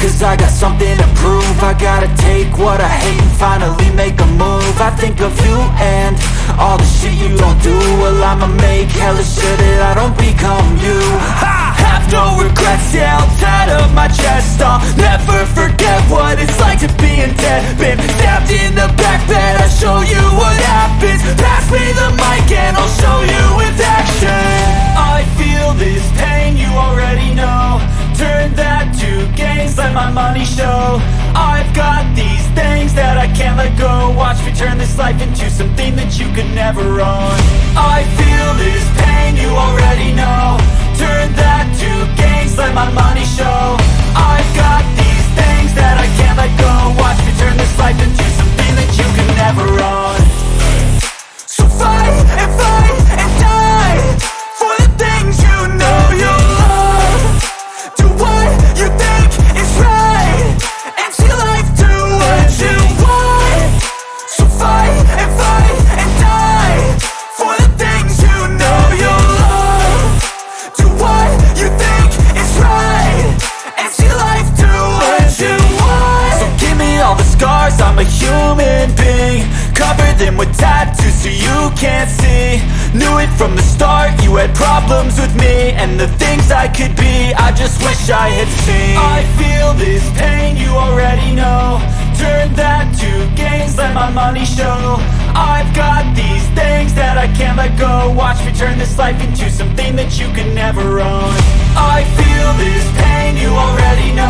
Cause I got something to prove. I gotta take what I hate and finally make a move. I think of you and all the shit you don't do. Well I'ma make hella sure that I don't become you. I have no regrets, yeah, I'll tie up my chest. I'll never forget what it's like to be in debt my money show. I've got these things that I can't let go. Watch me turn this life into something that you could never own. I feel this pain, you already know a human being. Cover them with tattoos so you can't see. Knew it from the start, you had problems with me. And the things I could be, I just wish I had seen. I feel this pain, you already know. Turn that to gains, let my money show. I've got these things that I can't let go. Watch me turn this life into something that you can never own. I feel this pain, you already know